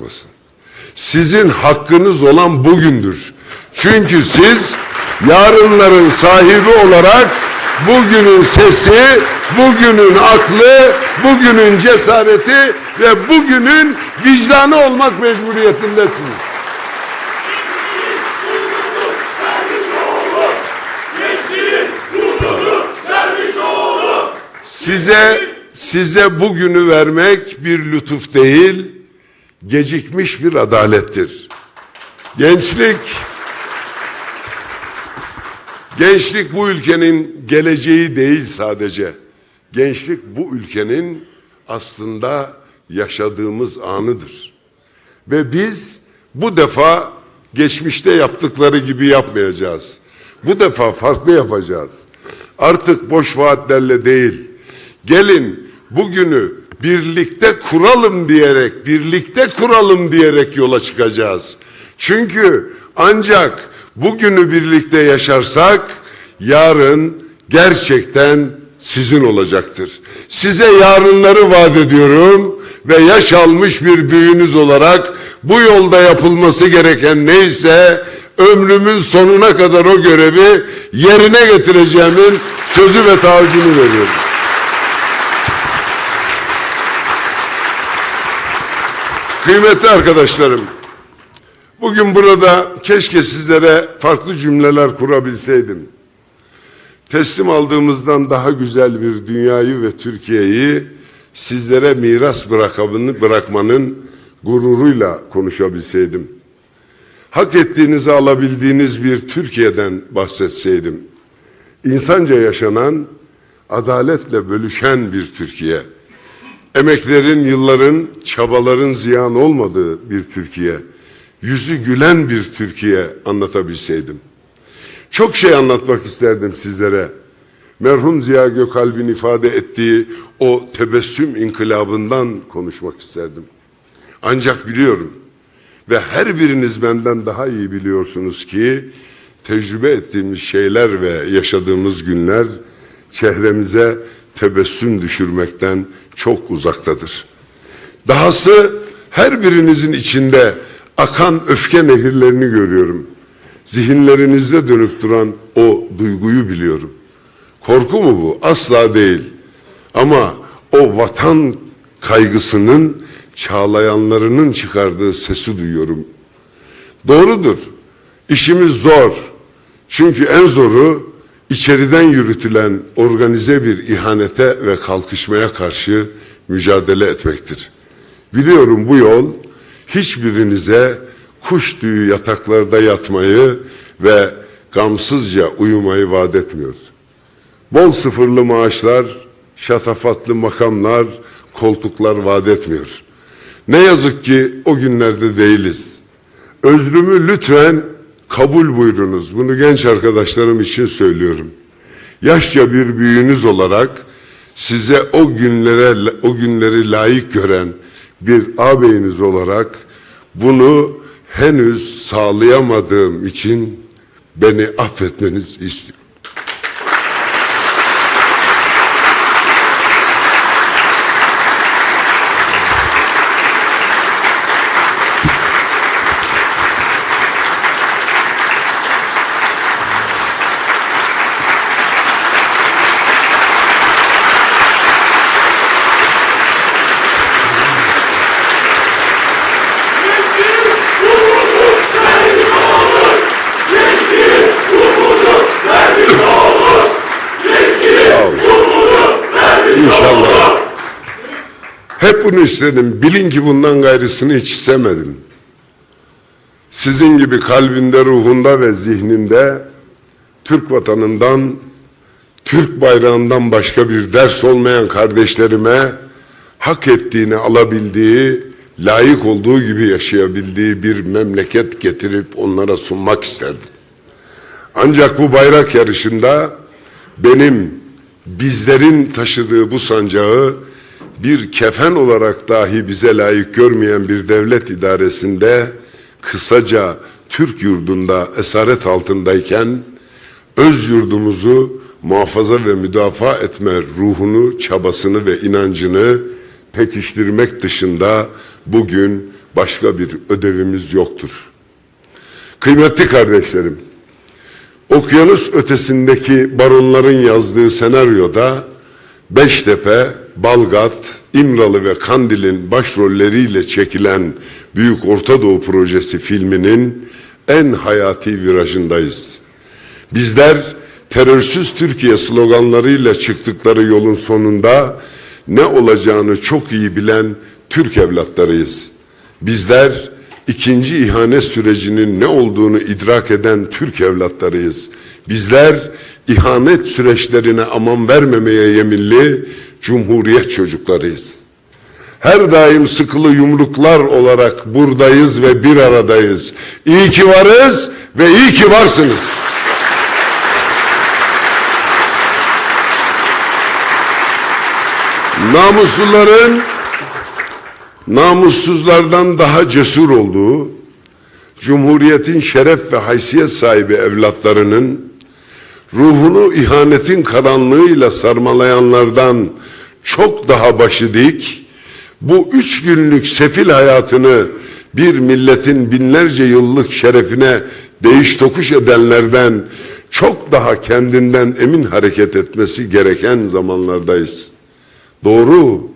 bakmasın. Sizin hakkınız olan bugündür. Çünkü siz yarınların sahibi olarak bugünün sesi, bugünün aklı, bugünün cesareti ve bugünün vicdanı olmak mecburiyetindesiniz. Size size bugünü vermek bir lütuf değil, gecikmiş bir adalettir. Gençlik Gençlik bu ülkenin geleceği değil sadece. Gençlik bu ülkenin aslında yaşadığımız anıdır. Ve biz bu defa geçmişte yaptıkları gibi yapmayacağız. Bu defa farklı yapacağız. Artık boş vaatlerle değil. Gelin bugünü birlikte kuralım diyerek, birlikte kuralım diyerek yola çıkacağız. Çünkü ancak bugünü birlikte yaşarsak yarın gerçekten sizin olacaktır. Size yarınları vaat ediyorum ve yaş almış bir büyüğünüz olarak bu yolda yapılması gereken neyse ömrümün sonuna kadar o görevi yerine getireceğimin sözü ve taahhüdünü veriyorum. Kıymetli arkadaşlarım, bugün burada keşke sizlere farklı cümleler kurabilseydim. Teslim aldığımızdan daha güzel bir dünyayı ve Türkiye'yi sizlere miras bırakmanın gururuyla konuşabilseydim. Hak ettiğinizi alabildiğiniz bir Türkiye'den bahsetseydim. İnsanca yaşanan, adaletle bölüşen bir Türkiye. Emeklerin, yılların, çabaların ziyan olmadığı bir Türkiye. Yüzü gülen bir Türkiye anlatabilseydim. Çok şey anlatmak isterdim sizlere. Merhum Ziya Gökalp'in ifade ettiği o tebessüm inkılabından konuşmak isterdim. Ancak biliyorum ve her biriniz benden daha iyi biliyorsunuz ki tecrübe ettiğimiz şeyler ve yaşadığımız günler çehremize tebessüm düşürmekten çok uzaktadır. Dahası her birinizin içinde akan öfke nehirlerini görüyorum. Zihinlerinizde dönüp duran o duyguyu biliyorum. Korku mu bu? Asla değil. Ama o vatan kaygısının çağlayanlarının çıkardığı sesi duyuyorum. Doğrudur. İşimiz zor. Çünkü en zoru içeriden yürütülen organize bir ihanete ve kalkışmaya karşı mücadele etmektir. Biliyorum bu yol hiçbirinize kuş tüyü yataklarda yatmayı ve gamsızca uyumayı vaat etmiyor. Bol sıfırlı maaşlar, şatafatlı makamlar, koltuklar vaat etmiyor. Ne yazık ki o günlerde değiliz. Özrümü lütfen kabul buyurunuz. Bunu genç arkadaşlarım için söylüyorum. Yaşça bir büyüğünüz olarak size o günlere o günleri layık gören bir ağabeyiniz olarak bunu henüz sağlayamadığım için beni affetmenizi istiyorum. Hep bunu istedim. Bilin ki bundan gayrısını hiç istemedim. Sizin gibi kalbinde, ruhunda ve zihninde Türk vatanından, Türk bayrağından başka bir ders olmayan kardeşlerime hak ettiğini alabildiği, layık olduğu gibi yaşayabildiği bir memleket getirip onlara sunmak isterdim. Ancak bu bayrak yarışında benim bizlerin taşıdığı bu sancağı bir kefen olarak dahi bize layık görmeyen bir devlet idaresinde kısaca Türk yurdunda esaret altındayken öz yurdumuzu muhafaza ve müdafaa etme ruhunu, çabasını ve inancını pekiştirmek dışında bugün başka bir ödevimiz yoktur. Kıymetli kardeşlerim, okyanus ötesindeki baronların yazdığı senaryoda Beştepe, Balgat, İmralı ve Kandil'in başrolleriyle çekilen Büyük Orta Doğu Projesi filminin en hayati virajındayız. Bizler terörsüz Türkiye sloganlarıyla çıktıkları yolun sonunda ne olacağını çok iyi bilen Türk evlatlarıyız. Bizler ikinci ihanet sürecinin ne olduğunu idrak eden Türk evlatlarıyız. Bizler ihanet süreçlerine aman vermemeye yeminli Cumhuriyet çocuklarıyız. Her daim sıkılı yumruklar olarak buradayız ve bir aradayız. İyi ki varız ve iyi ki varsınız. Namusluların namussuzlardan daha cesur olduğu, Cumhuriyetin şeref ve haysiyet sahibi evlatlarının ruhunu ihanetin karanlığıyla sarmalayanlardan çok daha başı dik, bu üç günlük sefil hayatını bir milletin binlerce yıllık şerefine değiş tokuş edenlerden çok daha kendinden emin hareket etmesi gereken zamanlardayız. Doğru,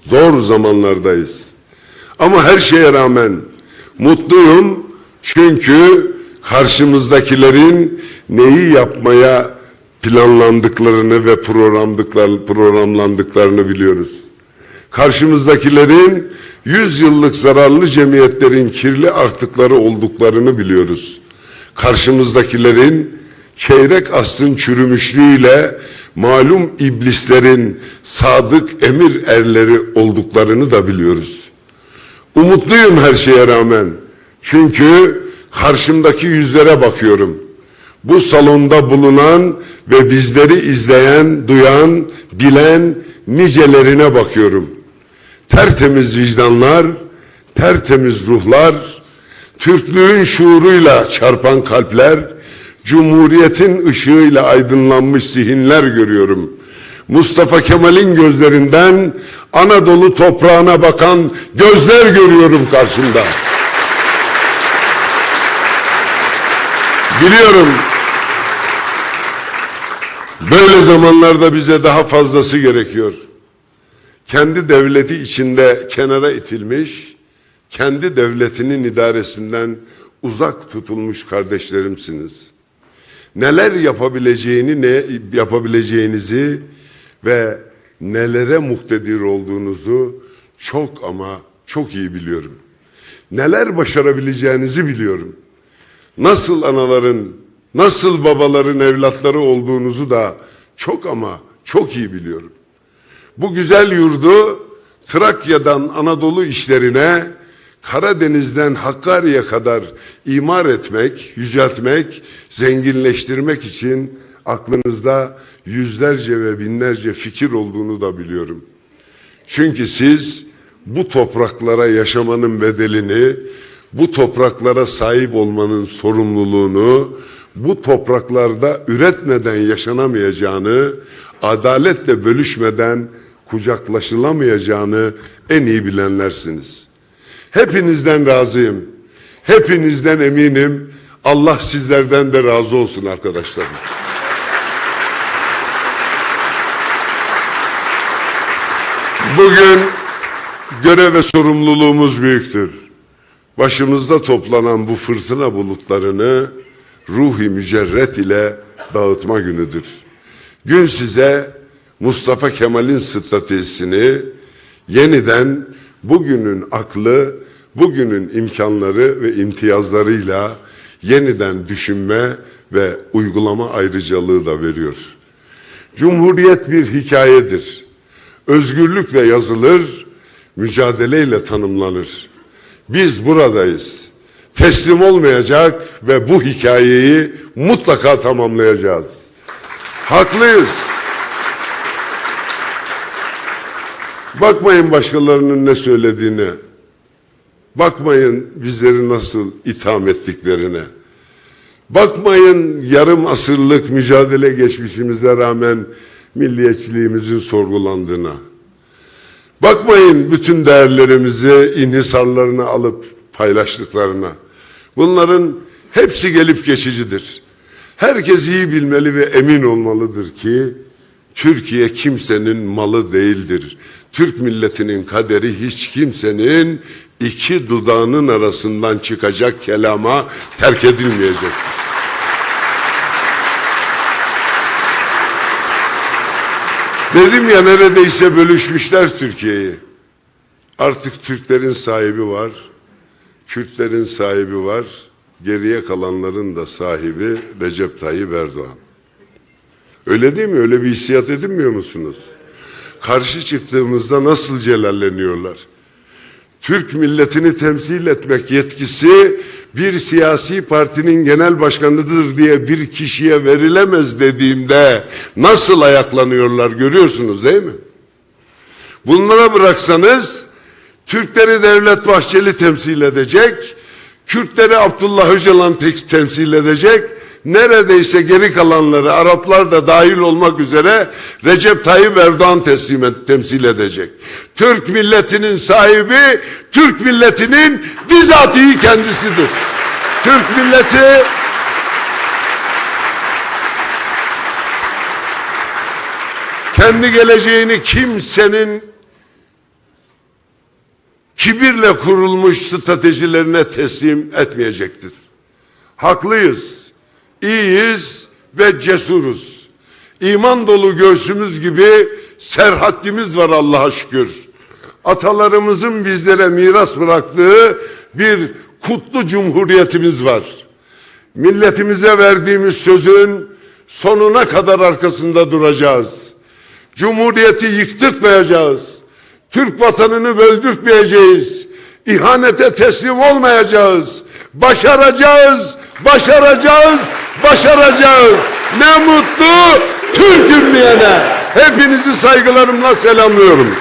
zor zamanlardayız. Ama her şeye rağmen mutluyum çünkü karşımızdakilerin neyi yapmaya planlandıklarını ve programlandıklarını biliyoruz. Karşımızdakilerin yüz yıllık zararlı cemiyetlerin kirli artıkları olduklarını biliyoruz. Karşımızdakilerin çeyrek asrın çürümüşlüğüyle malum iblislerin sadık emir erleri olduklarını da biliyoruz. Umutluyum her şeye rağmen. Çünkü karşımdaki yüzlere bakıyorum. Bu salonda bulunan ve bizleri izleyen, duyan, bilen nicelerine bakıyorum. Tertemiz vicdanlar, tertemiz ruhlar, Türklüğün şuuruyla çarpan kalpler, Cumhuriyetin ışığıyla aydınlanmış zihinler görüyorum. Mustafa Kemal'in gözlerinden Anadolu toprağına bakan gözler görüyorum karşımda. Biliyorum böyle zamanlarda bize daha fazlası gerekiyor. Kendi devleti içinde kenara itilmiş, kendi devletinin idaresinden uzak tutulmuş kardeşlerimsiniz. Neler yapabileceğini, ne yapabileceğinizi ve nelere muktedir olduğunuzu çok ama çok iyi biliyorum. Neler başarabileceğinizi biliyorum. Nasıl anaların, nasıl babaların evlatları olduğunuzu da çok ama çok iyi biliyorum. Bu güzel yurdu Trakya'dan Anadolu işlerine, Karadeniz'den Hakkari'ye kadar imar etmek, yüceltmek, zenginleştirmek için aklınızda yüzlerce ve binlerce fikir olduğunu da biliyorum. Çünkü siz bu topraklara yaşamanın bedelini, bu topraklara sahip olmanın sorumluluğunu, bu topraklarda üretmeden yaşanamayacağını, adaletle bölüşmeden kucaklaşılamayacağını en iyi bilenlersiniz. Hepinizden razıyım. Hepinizden eminim. Allah sizlerden de razı olsun arkadaşlarım. Bugün görev ve sorumluluğumuz büyüktür. Başımızda toplanan bu fırtına bulutlarını ruhi mücerret ile dağıtma günüdür. Gün size Mustafa Kemal'in stratejisini yeniden bugünün aklı, bugünün imkanları ve imtiyazlarıyla yeniden düşünme ve uygulama ayrıcalığı da veriyor. Cumhuriyet bir hikayedir. Özgürlükle yazılır, mücadeleyle tanımlanır. Biz buradayız. Teslim olmayacak ve bu hikayeyi mutlaka tamamlayacağız. Haklıyız. Bakmayın başkalarının ne söylediğine. Bakmayın bizleri nasıl itham ettiklerine. Bakmayın yarım asırlık mücadele geçmişimize rağmen milliyetçiliğimizin sorgulandığına. Bakmayın bütün değerlerimizi inhisarlarına alıp paylaştıklarına. Bunların hepsi gelip geçicidir. Herkes iyi bilmeli ve emin olmalıdır ki Türkiye kimsenin malı değildir. Türk milletinin kaderi hiç kimsenin iki dudağının arasından çıkacak kelama terk edilmeyecektir. Dedim ya neredeyse bölüşmüşler Türkiye'yi. Artık Türklerin sahibi var, Kürtlerin sahibi var, geriye kalanların da sahibi Recep Tayyip Erdoğan. Öyle değil mi? Öyle bir hissiyat edinmiyor musunuz? Karşı çıktığımızda nasıl celalleniyorlar? Türk milletini temsil etmek yetkisi bir siyasi partinin genel başkanıdır diye bir kişiye verilemez dediğimde nasıl ayaklanıyorlar görüyorsunuz değil mi? Bunlara bıraksanız Türkleri Devlet Bahçeli temsil edecek, Kürtleri Abdullah Öcalan temsil edecek, neredeyse geri kalanları Araplar da dahil olmak üzere Recep Tayyip Erdoğan teslim et, temsil edecek. Türk milletinin sahibi Türk milletinin bizatihi kendisidir. Türk milleti kendi geleceğini kimsenin kibirle kurulmuş stratejilerine teslim etmeyecektir. Haklıyız, iyiyiz ve cesuruz. İman dolu göğsümüz gibi serhaddimiz var Allah'a şükür. Atalarımızın bizlere miras bıraktığı bir kutlu cumhuriyetimiz var. Milletimize verdiğimiz sözün sonuna kadar arkasında duracağız. Cumhuriyeti yıktırtmayacağız. Türk vatanını böldürtmeyeceğiz. İhanete teslim olmayacağız. Başaracağız, başaracağız, başaracağız. Ne mutlu Türk'üm diyene. Hepinizi saygılarımla selamlıyorum.